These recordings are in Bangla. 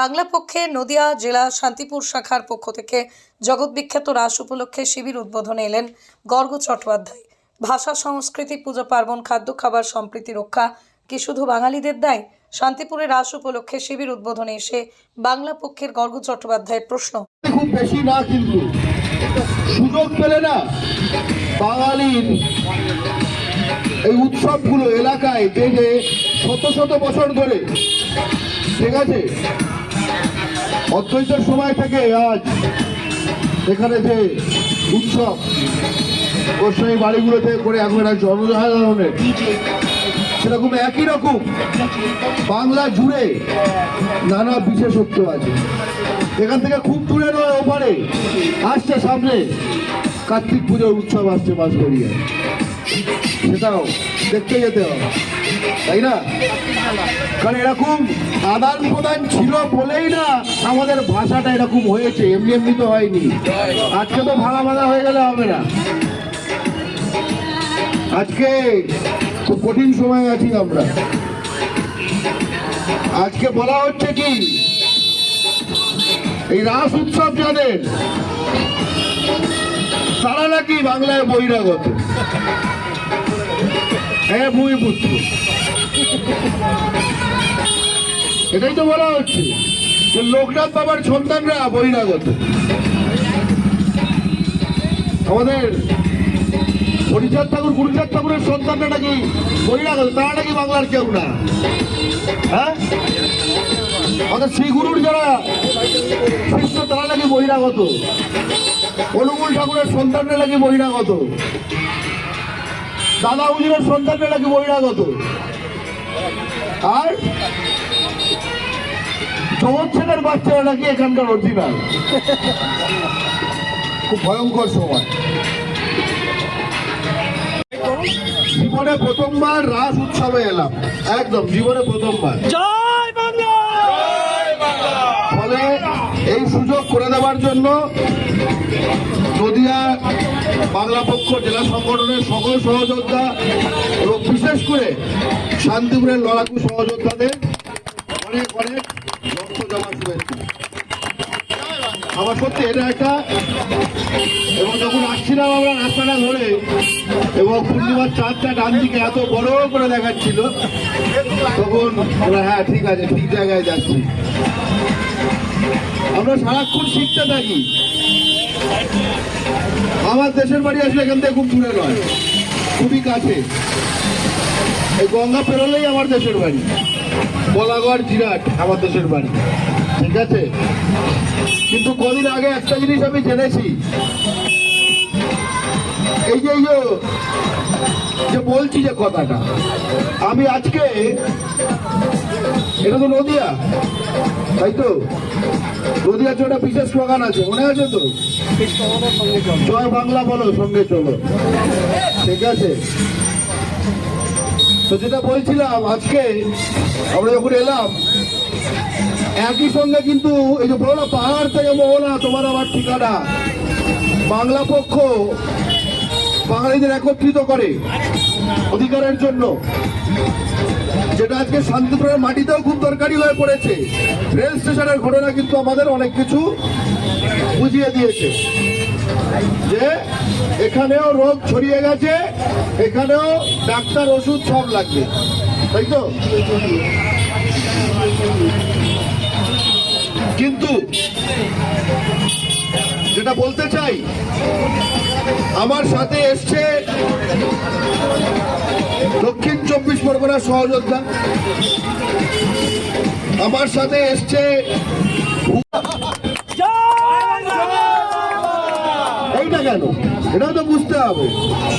বাংলা পক্ষে নদিয়া জেলা শান্তিপুর শাখার পক্ষ থেকে জগৎ বিখ্যাত রাস উপলক্ষে শিবির উদ্বোধনে এলেন গর্গ চট্টোপাধ্যায়। ভাষা, সংস্কৃতি, পুজো, পার্বণ, খাদ্য, খাবার সম্প্রীতি রক্ষা কি শুধু বাঙালিদের দায়? শান্তিপুরে রাস উপলক্ষে শিবির উদ্বোধনে এসে বাংলা পক্ষের গর্গ চট্টোপাধ্যায়ের প্রশ্ন। খুব বেশি না কিন্তু সুযোগ পেলে না বাঙালির এই উৎসবগুলো এলাকায় যে শত শত বছর ধরে। ঠিক আছে? অদ্বৈতের সময় থেকে আজ এখানে যে উৎসব গোস্বামী বাড়িগুলোতে করে এখন একটা জনসাধারণের সেরকম একই রকম বাংলা জুড়ে নানা বিশেষত্ব আছে। এখান থেকে খুব দূরে নয়, ওপারে আসছে সামনে কার্তিক পুজোর উৎসব আসছে বাঁশগড়িয়ায় সেটাও দেখতে যেতে হবে। তাই না? কারণ এরকম আদান প্রদান ছিল বলেই না আমাদের ভাষাটা এরকম হয়েছে, এমনি এমনি তো হয়নি। আজকে তো ভাঙা ভাঙা হয়ে গেলে হবে না। আজকে খুব কঠিন সময় আছি আমরা। আজকে বলা হচ্ছে কি, এই রাস উৎসব যাদের, তারা নাকি বাংলায় বহিরাগত। হ্যাঁ ভূমিপুত্র। এটাই তো বলা হচ্ছে যে লোকনাথ বাবার সন্তানরা বহিরাগত। আমাদের হরিচাঁদ ঠাকুর, গুরুচাঁদ ঠাকুরের সন্তানরা নাকি বহিরাগত, তারা নাকি বাংলার কেউ না। হ্যাঁ? আমাদের শ্রী গুরুর যারা শিষ্য, তারা নাকি বহিরাগত। অনুকূল ঠাকুরের সন্তানরা নাকি বহিরাগত। দাদা হুজুরের সন্তানরা নাকি বহিরাগত। আর চমৎ ছেলের বাচ্চারা নাকি এখানকার অরিজিনাল খুব ভয়ঙ্কর সময়। জীবনে প্রথমবার রাস উৎসবে এলাম। একদম জীবনে প্রথমবার। ফলে এই সুযোগ করে দেওয়ার জন্য বাংলা পক্ষ জেলা সংগঠনের সকল সহযোদ্ধা এবং বিশেষ করে শান্তিপুরের লড়াকু সহযোদ্ধাদের অনেক অনেক রক্ত জমা শুভেচ্ছা। আমার সত্যি এটা একটা এবং যখন আসছিলাম আমরা রাস্তাটা ধরে এবং পূর্ণিমার চাঁদটা ডান দিকে এত বড় করে দেখাচ্ছিল, তখন আমরা হ্যাঁ ঠিক আছে, ঠিক জায়গায় যাচ্ছি। আমরা সারাক্ষণ শিখতে থাকি। আমার দেশের বাড়ি আসলে এখান থেকে খুব দূরে নয়, খুবই কাছে। এই গঙ্গা পেরোলেই আমার দেশের বাড়ি। বলাগড়, জিরাট, আমার দেশের বাড়ি। ঠিক আছে? কিন্তু কদিন আগে একটা জিনিস আমি জেনেছি। এই যে যে বলছি যে কথাটা, আমি আজকে এটা তো নদিয়া। তাই তো? নদিয়ার জন্য বিশেষ স্লোগান আছে, মনে আছে তো? জয় বাংলা বলো, সঙ্গে চলো। ঠিক আছে? তো যেটা বলছিলাম, আজকে আমরা যখন এলাম, একই সঙ্গে কিন্তু এই যে বলো না পাহাড় থেকে মোহনা তোমার আমার ঠিকানা। বাংলা পক্ষ বাঙালিদের একত্রিত করে অধিকারের জন্য। যেটা আজকে শান্তিপুরের মাটিতেও খুব দরকারি হয়ে পড়েছে। রেল স্টেশনের ঘটনা কিন্তু আমাদের অনেক কিছু বুঝিয়ে দিয়েছে। যে এখানেও রোগ ছড়িয়ে গেছে, এখানেও ডাক্তার ওষুধ সব লাগবে। তাই তো? কিন্তু যেটা বলতে চাই, আমার সাথে এসছে দক্ষিণ চব্বিশ পরগনার সহযোদ্ধা। আমার সাথে এসছে এইটা কেন? এটাও তো বুঝতে হবে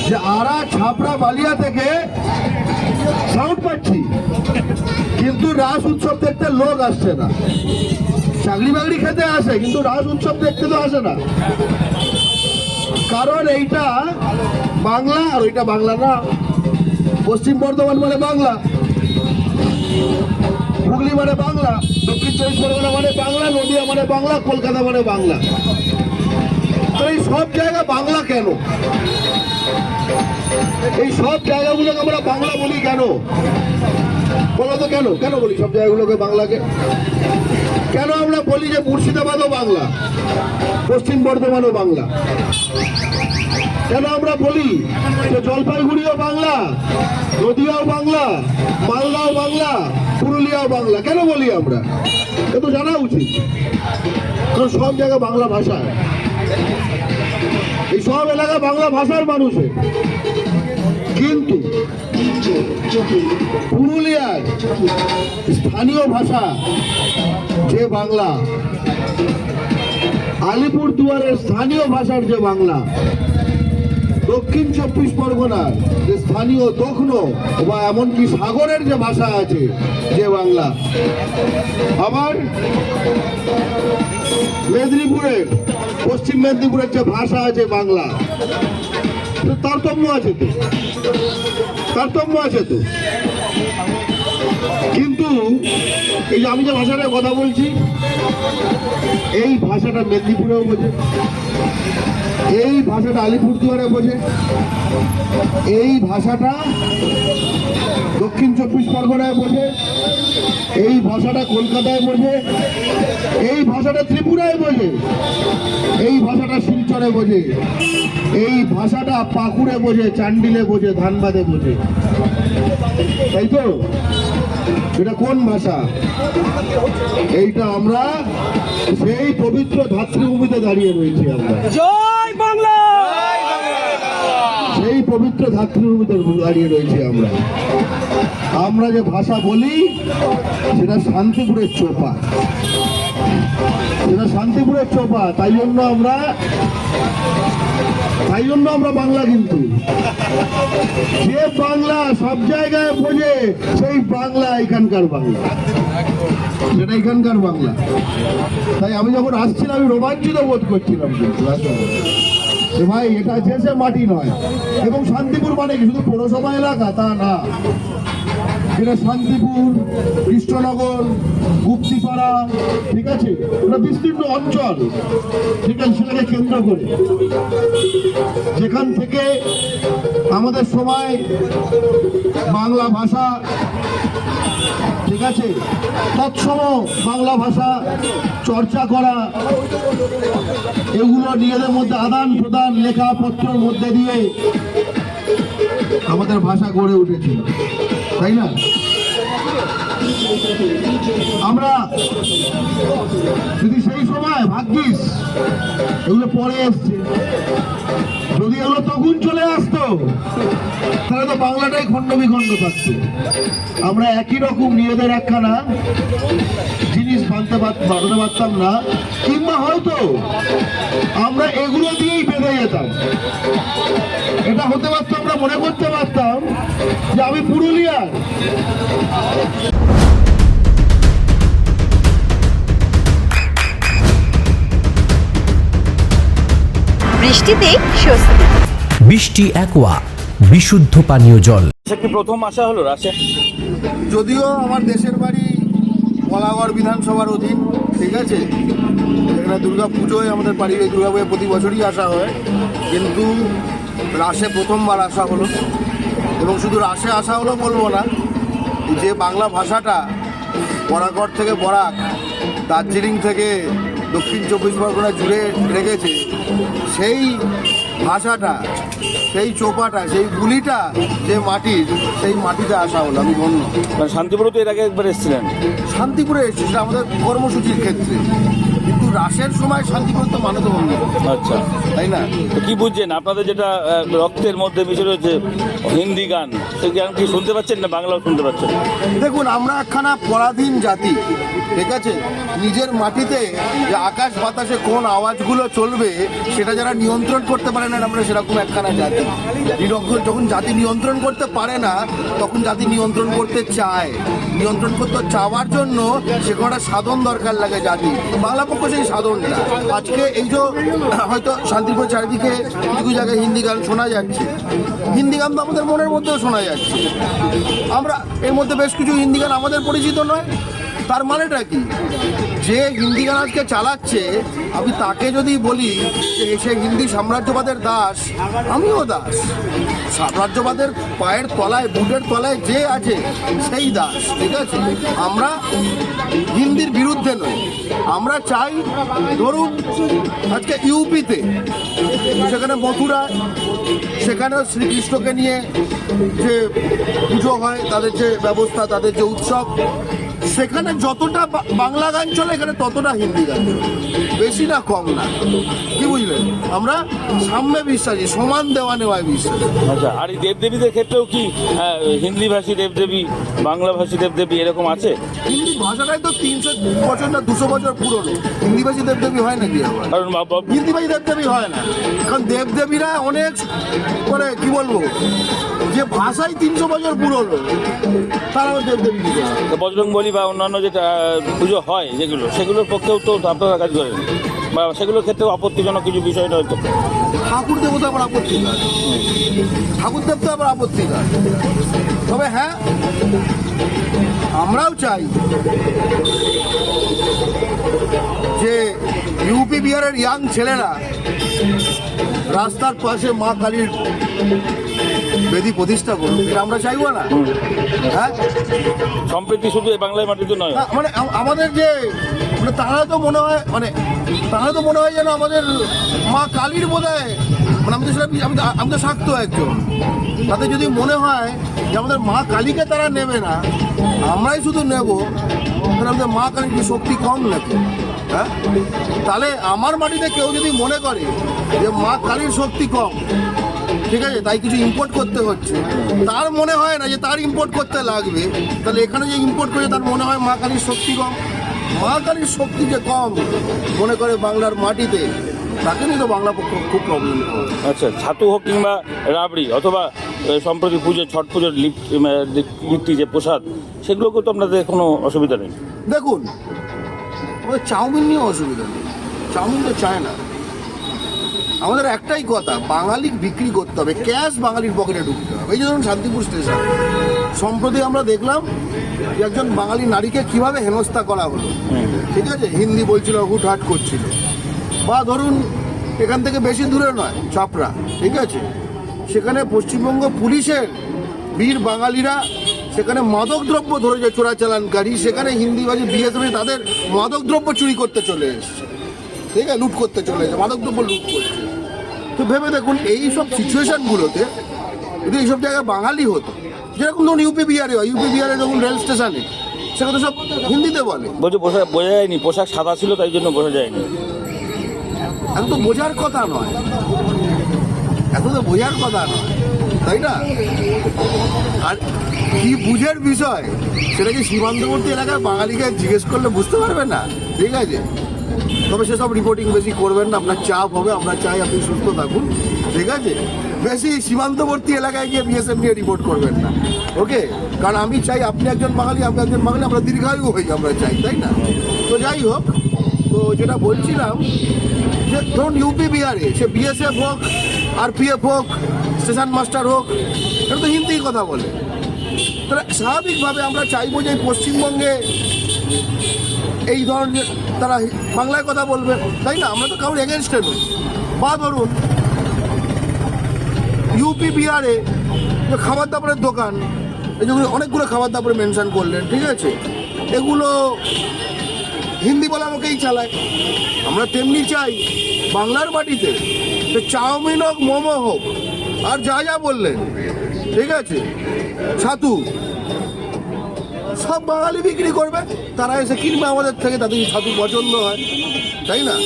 যে আরা ছাপড়া বালিয়া থেকে সাউন্ড পাচ্ছি, কিন্তু রাস উৎসব দেখতে লোক আসছে না। চাকরি বাকরি খেতে আসে, কিন্তু রাস উৎসব দেখতে তো আসে না। কারণ এইটা বাংলা আর ওইটা বাংলা না। পশ্চিম বর্ধমান মানে বাংলা। হুগলি মানে বাংলা, দক্ষিণ চব্বিশ পরগনা মানে বাংলা, নদিয়া মানে বাংলা, কলকাতা মানে বাংলা। তো এই সব জায়গা বাংলা কেন? এই সব জায়গাগুলোকে আমরা বাংলা বলি কেন? বলো তো কেন? কেন বলি সব জায়গাগুলোকে বাংলাকে? কেন আমরা বলি যে মুর্শিদাবাদও বাংলা, পশ্চিম বর্ধমানও বাংলা? কেন আমরা বলি যে জলপাইগুড়িও বাংলা, নদিয়াও বাংলা, মালদাও বাংলা, পুরুলিয়াও বাংলা? কেন বলি আমরা? এ তো জানা উচিত। কারণ সব জায়গায় বাংলা ভাষা এই সব এলাকা বাংলা ভাষার মানুষের। পুরুলিয়ার স্থানীয় ভাষা যে বাংলা আলিপুর দুয়ারের স্থানীয় ভাষার যে বাংলা, দক্ষিণ চব্বিশ পরগনার যে স্থানীয় দক্ষিণ বা এমনকি সাগরের যে ভাষা আছে যে বাংলা। আবার মেদিনীপুরের, পশ্চিম মেদিনীপুরের যে ভাষা আছে বাংলা, তারতম্য আছে তো। তারতম্য আছে তো। কিন্তু এই যে আমি যে ভাষাটা কথা বলছি, এই ভাষাটা মেদিনীপুরেও বোঝে, এই ভাষাটা আলিপুরদুয়ারে বোঝে, এই ভাষাটা দক্ষিণ চব্বিশ পরগনায় বোঝে এই ভাষাটা কলকাতায় বোঝে এই ভাষাটা ত্রিপুরায় বোঝে এই ভাষাটা শিলচরে বোঝে এই ভাষাটা পাকুড়ে বোঝে চান্ডিলে বোঝে ধানবাদে বোঝে তাই তো? এটা কোন ভাষা? এইটা আমরা সেই পবিত্র ধাত্রীভূমিতে দাঁড়িয়ে রয়েছি আমরা। পবিত্র ধাত্রীভূমিতে দাঁড়িয়ে রয়েছি আমরা। আমরা যে ভাষা বলি, সেটা শান্তিপুরের চোপা। সেটা শান্তিপুরের চোপা, তাই জন্য আমরা, তাই জন্য আমরা বাংলা কিন্তু। যে বাংলা সব জায়গায় বোঝে, সেই বাংলা এখানকার বাংলা। সেটা এখানকার বাংলা। তাই আমি যখন আসছিলাম, আমি রোমাঞ্চিত বোধ করছিলাম কিন্তু। যে ভাই, এটা যে মাটি নয়। এবং শান্তিপুর মানে কি? শুধু পৌরসভা এলাকা, তা না। এটা শান্তিপুর, কৃষ্ণনগর, গুপ্তিপাড়া, ঠিক আছে? ওটা বিস্তীর্ণ অঞ্চল। ঠিক আছে, সেটাকে কেন্দ্র করে। যেখান থেকে আমাদের সময় বাংলা ভাষা, ঠিক আছে? তৎসম বাংলা ভাষা চর্চা করা, এগুলো নিজেদের মধ্যে আদান প্রদান লেখাপত্রের মধ্যে দিয়ে আমাদের ভাষা গড়ে উঠেছে। তাই না? আমরা যদি সেই সময় ভাগ্যিস, এগুলো পরে এসছে। যদি এগুলো তখন চলে আসতো, তাহলে তো বাংলাটাই খণ্ড বিখণ্ড থাকতো। আমরা একই রকম নিজেদের একখানা জিনিস বানতে বানাতে পারতাম না, কিংবা হয়তো আমরা এগুলো দিয়েই বেঁধে যেতাম। এটা হতে পারতো, আমরা মনে করতে পারতাম যে আমি পুরুলিয়ার। বৃষ্টিতে স্বস্তি। বৃষ্টি অ্যাকোয়া বিশুদ্ধ পানীয় জল। সে কি প্রথম আসা হলো রাশে? যদিও আমার দেশের বাড়ি কলাগড় বিধানসভার অধীন ঠিক আছে? এখানে দুর্গা পুজোয় আমাদের বাড়ি এই দুর্গা পুজোয় প্রতি বছরই আসা হয়। কিন্তু রাসে প্রথমবার আসা হলো। এবং শুধু রাসে আসা হলো বলব না যে বাংলা ভাষাটা বরাকর থেকে বরাক দার্জিলিং থেকে দক্ষিণ চব্বিশ পরগনা জুড়ে রেখেছে সেই ভাষাটা সেই চোপাটা সেই গুলিটা যে মাটির সেই মাটিতে আসা হলো আমি ধন্য। মানে শান্তিপুরে তো এর আগে একবার এসেছিলেন? শান্তিপুরে এসেছি সেটা আমাদের কর্মসূচির ক্ষেত্রে। কিন্তু রাসের সময় শান্তিপুর তো মানত বন্ধ আচ্ছা। তাই না? কি বুঝছেন? আপনাদের যেটা রক্তের মধ্যে মিশে রয়েছে হিন্দি গান সেই গান কি শুনতে পাচ্ছেন না বাংলাও শুনতে পাচ্ছেন? দেখুন আমরা একখানা পরাধীন জাতি ঠিক আছে? নিজের মাটিতে যে আকাশ বাতাসে কোন আওয়াজগুলো চলবে সেটা যারা নিয়ন্ত্রণ করতে পারে না আমরা সেরকম একখানা জাতি। যখন জাতি নিয়ন্ত্রণ করতে পারে না তখন জাতি নিয়ন্ত্রণ করতে চায়। নিয়ন্ত্রণ করতে চাওয়ার জন্য সে কটা সাধন দরকার লাগে জাতি। বাংলা পক্ষ সেই সাধনটা আজকে এই যে হয়তো শান্তিপুর চারিদিকে কিছু জায়গায় হিন্দি গান শোনা যাচ্ছে। হিন্দি গান তো আমাদের মনের মধ্যেও শোনা যাচ্ছে। আমরা এর মধ্যে বেশ কিছু হিন্দি গান আমাদের পরিচিত নয়। তার মানেটা কি? যে হিন্দি গান আজকে চালাচ্ছে, আমি তাকে যদি বলি যে সে হিন্দি সাম্রাজ্যবাদের দাস, আমিও দাস। সাম্রাজ্যবাদের পায়ের তলায়, বুটের তলায় যে আছে, সেই দাস, ঠিক আছে? আমরা হিন্দির বিরুদ্ধে নই। আমরা চাই, ধরুন, আজকে ইউপিতে, সেখানে মথুরা, সেখানে শ্রীকৃষ্ণকে নিয়ে যে পুজো হয়, তাদের যে ব্যবস্থা, তাদের যে উৎসব সেখানে যতটা বাংলা গান চলে এখানে ততটা হিন্দি গান। বেশি না কম না। কি বুঝলেন আমরা সাম্যে বিশ্বাসী সমান দেওয়া নেওয়ায় বিশ্বাসী। আচ্ছা আর এই দেবদেবীদের ক্ষেত্রেও কি আহ, হিন্দিভাষী দেবদেবী বাংলাভাষী দেবদেবী এরকম আছে? হিন্দি ভাষাটাই তো তিনশো বছর না দুশো বছর পুরনো। হিন্দি ভাষী দেবদেবী হয় নাকি আবার? কারণ হিন্দি ভাষী দেবদেবী হয় না। কারণ দেবদেবীরা অনেক মানে কি বলব যে ভাষাই তিনশো বছর পুরনো তারাও দেবদেবী। বজরং বলি বা অন্যান্য যে পুজো হয় যেগুলো, সেগুলোর পক্ষেও তো আপনারা কাজ করেন। বা সেগুলোর ক্ষেত্রেও আপত্তিজনক কিছু বিষয় নয় তো? ঠাকুর দেবতা আবার আপত্তি ঠাকুর দেবতা আবার আপত্তি তবে হ্যাঁ আমরাও চাই যে ইউপি বিহারের ইয়াং ছেলেরা রাস্তার পাশে মা কালীর বেদি প্রতিষ্ঠা করুন। এটা আমরা চাইব না। হ্যাঁ? সম্প্রীতি শুধু এই বাংলায় মাটিতে নয়। না, মানে আমাদের যে মানে তারা তো মনে হয় মানে তারা তো মনে হয় যেন আমাদের মা কালীর বোধ হয় মানে আমি তো সেটা আমি তো- আমি তো শাক্ত একজন। তাদের যদি মনে হয় যে আমাদের মা কালীকে তারা নেবে না আমরাই শুধু নেব তাহলে আমাদের মা কালীর কি শক্তি কম নাকি? হ্যাঁ? তাহলে আমার মাটিতে কেউ যদি মনে করে যে মা কালীর শক্তি কম ঠিক আছে? তাই কিছু ইম্পোর্ট করতে হচ্ছে। তার মনে হয় না যে তার ইম্পোর্ট করতে লাগবে। তাহলে এখানে যে ইম্পোর্ট করে তার মনে হয় মা কালীর শক্তি কম। মা কালীর শক্তি যে কম মনে করে বাংলার মাটিতে তাকে নিয়ে তো বাংলা পক্ষ খুব প্রবলেম আচ্ছা ছাতু হোক কিংবা রাবড়ি অথবা সম্প্রতি পুজো ছট পুজোর লিপ- লিপ্তি যে প্রসাদ সেগুলোকেও তো আপনাদের কোনো অসুবিধা নেই? দেখুন ওই চাউমিন নিয়ে অসুবিধা নেই। চাউমিন তো চায় না। আমাদের একটাই কথা, বাঙালি বিক্রি করতে হবে ক্যাশ বাঙালির পকেটে ঢুকতে হবে। এই যে ধরুন শান্তিপুর স্টেশন সম্প্রতি আমরা দেখলাম একজন বাঙালি নারীকে কীভাবে হেনস্থা করা হলো। ঠিক আছে? হিন্দি বলছিল, হুটহাট করছিল। বা ধরুন, এখান থেকে বেশি দূরে নয়, চাপড়া, ঠিক আছে? সেখানে পশ্চিমবঙ্গ পুলিশের বীর বাঙালিরা সেখানে মাদকদ্রব্য ধরে যে চোরাচালানকারী সেখানে হিন্দিবাজি, বিএসএফ তাদের মাদকদ্রব্য চুরি করতে চলে এসছে। ঠিক আছে? লুট করতে চলে এসেছে, মাদকদ্রব্য লুট করছে। তো ভেবে দেখুন এই সব সিচুয়েশনগুলোতে যদি এইসব জায়গায় বাঙালি হতো যেরকম ধরুন ইউপি বিহারে হয় ইউপি বিহারে যখন রেল স্টেশনে সেখানে সব হিন্দিতে বলে। বলছে পোশাক বোঝা যায়নি পোশাক সাদা ছিল তাই জন্য বোঝা যায়নি। এত তো বোঝার কথা নয়। এত তো বোঝার কথা নয় তাই না? আর কি বুঝের বিষয় সেটা কি সীমান্তবর্তী এলাকার বাঙালিকে জিজ্ঞেস করলে বুঝতে পারবে না? ঠিক আছে? তবে সেসব রিপোর্টিং বেশি করবেন না, আপনার চাপ হবে, আমরা চাই আপনি সুস্থ থাকুন, ঠিক আছে? বেশি সীমান্তবর্তী এলাকায় গিয়ে বিএসএফ নিয়ে রিপোর্ট করবেন না ওকে কারণ আমি চাই আপনি একজন বাঙালি, আপনি একজন বাঙালি, আমরা দীর্ঘায়ু হই, আমরা চাই, তাই না? তো যাই হোক, তো যেটা বলছিলাম যে ধরুন ইউপি বিহারে সে বিএসএফ হোক আর পিএফ হোক স্টেশন মাস্টার হোক, এটা তো হিন্দি কথা বলে। তাহলে স্বাভাবিকভাবে আমরা চাইব যে পশ্চিমবঙ্গে এই ধরনের তারা বাংলায় কথা বলবে। তাই না? আমরা তো কারোর এগেনস্টে নই। বা ধরুন ইউপি বিহারে যে খাবার দাবারের দোকান, এই যেগুলো অনেকগুলো খাবার দাবার মেনশন করলেন, ঠিক আছে? এগুলো হিন্দি বলা লোকেই চালায়। আমরা তেমনি চাই বাংলার মাটিতে যে চাউমিন হোক, মোমো হোক, আর যা যা বললেন, ঠিক আছে? ছাতু সব বাঙালি বিক্রি করবে। তারা এসে কিনবে আমাদের থেকে তাদের ছাতু পছন্দ হয়? তাই না?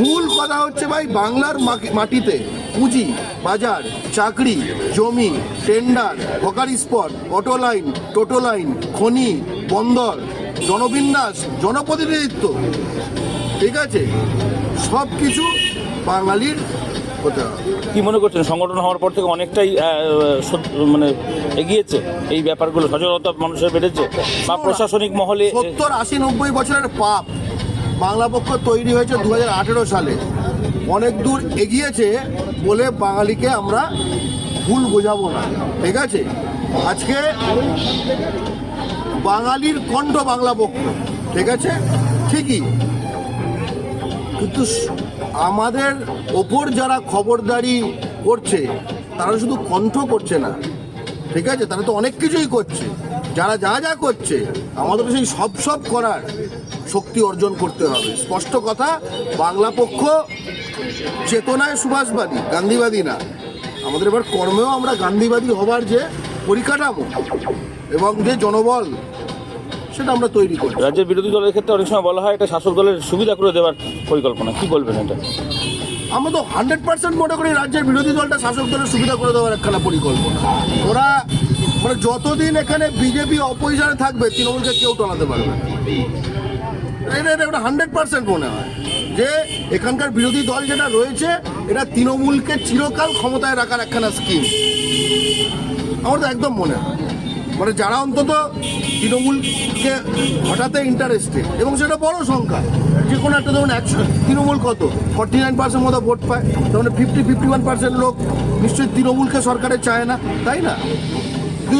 মূল কথা হচ্ছে ভাই, বাংলার মাটিতে পুঁজি, বাজার, চাকরি, জমি টেন্ডার হকারি স্পট অটো লাইন টোটো লাইন খনি, বন্দর, জনবিন্যাস, জনপ্রতিনিধিত্ব। ঠিক আছে? সব কিছু বাঙালির কি মনে করছেন? সংগঠন হওয়ার পর থেকে অনেকটাই মানে এগিয়েছে এই ব্যাপারগুলো সচেতনতা মানুষের বেড়েছে বা প্রশাসনিক মহলে সত্তর আশি নব্বই বছরের পাপ বাংলা পক্ষ তৈরি হয়েছে দু হাজার আঠেরো সালে। অনেক দূর এগিয়েছে বলে বাঙালিকে আমরা ভুল বোঝাবো না ঠিক আছে? আজকে বাঙালির কণ্ঠ বাংলা পক্ষ ঠিক আছে? ঠিকই। কিন্তু আমাদের ওপর যারা খবরদারি করছে, তারা শুধু কণ্ঠ করছে না। ঠিক আছে? তারা তো অনেক কিছুই করছে। যারা যা যা করছে, আমাদের সেই সব সব করার শক্তি অর্জন করতে হবে। স্পষ্ট কথা, বাংলা পক্ষ চেতনায় সুভাষবাদী, গান্ধীবাদী না। আমাদের এবার কর্মেও আমরা গান্ধীবাদী হবার যে পরিকাঠামো এবং যে জনবল সেটা আমরা তৈরি করি রাজ্যের বিরোধী দলের ক্ষেত্রে অনেক সময় বলা হয় এটা শাসক দলের সুবিধা করে দেওয়ার পরিকল্পনা। কি বলবেন এটা? আমরা তো হান্ড্রেড পার্সেন্ট মনে করি রাজ্যের বিরোধী দলটা শাসক দলের সুবিধা করে দেওয়ার একখানা পরিকল্পনা। ওরা মানে যতদিন এখানে বিজেপি অপোজিশনে থাকবে তৃণমূলকে কেউ টলাতে পারবে না। এটা এটা একটা হান্ড্রেড পার্সেন্ট মনে হয়। যে এখানকার বিরোধী দল যেটা রয়েছে এটা তৃণমূলকে চিরকাল ক্ষমতায় রাখার একখানা স্কিম আমার তো একদম মনে হয় মানে যারা অন্তত তৃণমূলকে হঠাতে ইন্টারেস্টেড এবং সেটা বড় সংখ্যা। যে কোনো একটা ধরুন একশো, তৃণমূল কত? ফর্টি নাইন পার্সেন্ট মতো ভোট পায় মানে ফিফটি ফিফটি ওয়ান পার্সেন্ট লোক নিশ্চয়ই তৃণমূলকে সরকারে চায় না, তাই না? কিন্তু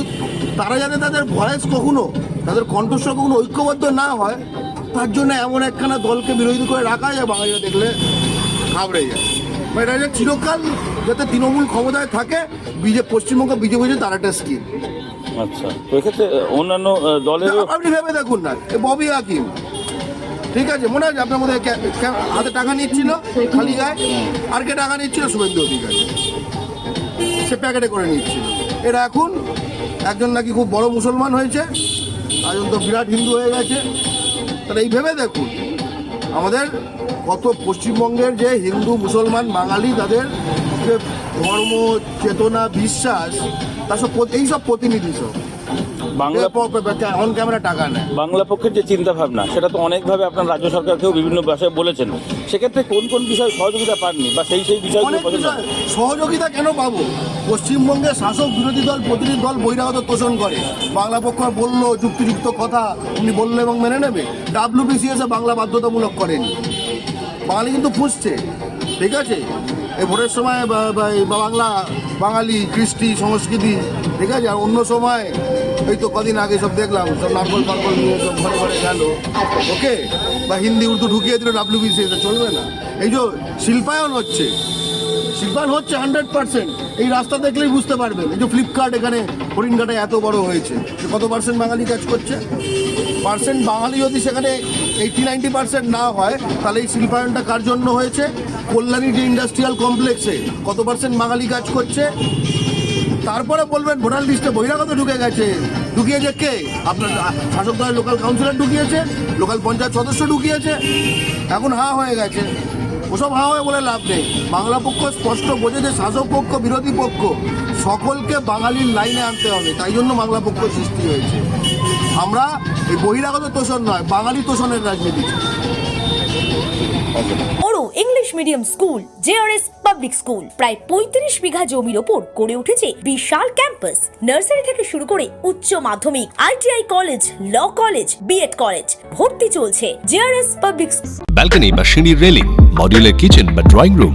তারা যাতে তাদের ভয়েস কখনো, তাদের কণ্ঠস্বর কখনো ঐক্যবদ্ধ না হয়, তার জন্য এমন একখানা দলকে বিরোধী করে রাখা যায়, বাঙালিরা দেখলে ঘাবড়ে যায়। মানে এটা চিরকাল যাতে তৃণমূল ক্ষমতায় থাকে, বিজে, পশ্চিমবঙ্গ বিজেপি তার একটা স্কিম আচ্ছা। তো এক্ষেত্রে অন্যান্য আহ, দলেরও আপনি ভেবে দেখুন না ববি হাকিম। ঠিক আছে মনে আছে? আপনার মধ্যে হাতে টাকা নিচ্ছিল খালি গায়ে আর কে টাকা নিচ্ছিল? শুভেন্দু অধিকারী। সে প্যাকেটে করে নিচ্ছিল। এরা এখন একজন নাকি খুব বড় মুসলমান হয়েছে একজন তো বিরাট হিন্দু হয়ে গেছে। তাহলে এই ভেবে দেখুন আমাদের কত পশ্চিমবঙ্গের যে হিন্দু মুসলমান বাঙালি তাদের যে ধর্ম চেতনা বিশ্বাস তার এই সব প্রতিনিধি সব। বাংলা অন ক্যামেরা টাকা নেয়। বাংলা পক্ষের যে চিন্তা ভাবনা সেটা তো অনেকভাবে আপনার রাজ্য সরকারকেও বিভিন্ন ভাষায় বলেছেন। সেক্ষেত্রে কোন কোন বিষয়ে সহযোগিতা পাননি বা সেই সেই বিষয়গুলো বিষয় সহযোগিতা কেন পাবো? পশ্চিমবঙ্গের শাসক বিরোধী দল প্রতিনিধি দল বহিরাগত তোষণ করে। বাংলা পক্ষ বলল যুক্তিযুক্ত কথা উনি বলল এবং মেনে নেবে। ডাব্লিউবিসিএস বাংলা বাধ্যতামূলক করেনি। বাঙালি কিন্তু ফুসছে ঠিক আছে? এই ভোটের সময় বাংলা বাঙালি, কৃষ্টি, সংস্কৃতি, ঠিক আছে? আর অন্য সময়, এই তো কদিন আগে সব দেখলাম, সব নারকল ফারকল নিয়ে সব ঘরে ঘরে গেল। ওকে? বা হিন্দি, উর্দু ঢুকিয়ে দিল ডাব্লিউবিসিএস চলবে না। এই যে শিল্পায়ন হচ্ছে শিল্পায়ন হচ্ছে হান্ড্রেড পার্সেন্ট এই রাস্তা দেখলেই বুঝতে পারবেন। এই যে ফ্লিপকার্ট এখানে হরিণঘাটায় এত বড় হয়েছে কত পার্সেন্ট বাঙালি কাজ করছে? পার্সেন্ট বাঙালি যদি সেখানে এইটি নাইনটি পার্সেন্ট না হয়, তাহলে এই শিল্পায়নটা কার জন্য হয়েছে? কল্যাণী যে ইন্ডাস্ট্রিয়াল কমপ্লেক্সে কত পার্সেন্ট বাঙালি কাজ করছে? তারপরে বলবেন, ভোটার লিস্টে বহিরাগত ঢুকে গেছে। ঢুকিয়েছে কে? আপনার শাসক দলের লোকাল কাউন্সিলর ঢুকিয়েছে লোকাল পঞ্চায়েত সদস্য ঢুকিয়েছে। এখন হা হয়ে গেছে। ওসব হা হয়ে বলে লাভ নেই। বাংলা পক্ষ স্পষ্ট বোঝে যে শাসক পক্ষ, বিরোধী পক্ষ, সকলকে বাঙালির লাইনে আনতে হবে। তাই জন্য বাংলা পক্ষ সৃষ্টি হয়েছে। আমরা এই বহিরাগত তোষণ নয় বাঙালি তোষণের রাজনীতি। English medium school JRS public school প্রায় পঁয়ত্রিশ বিঘা জমির ওপর গড়ে উঠেছে বিশাল ক্যাম্পাস। নার্সারি থেকে শুরু করে উচ্চ মাধ্যমিক ITI college law college B Ed college ভর্তি চলছে জেআরএস পাবলিক ব্যালকনি বা সিঁড়ির রেলিং মডিউলার কিচেন বা ড্রয়িং রুম।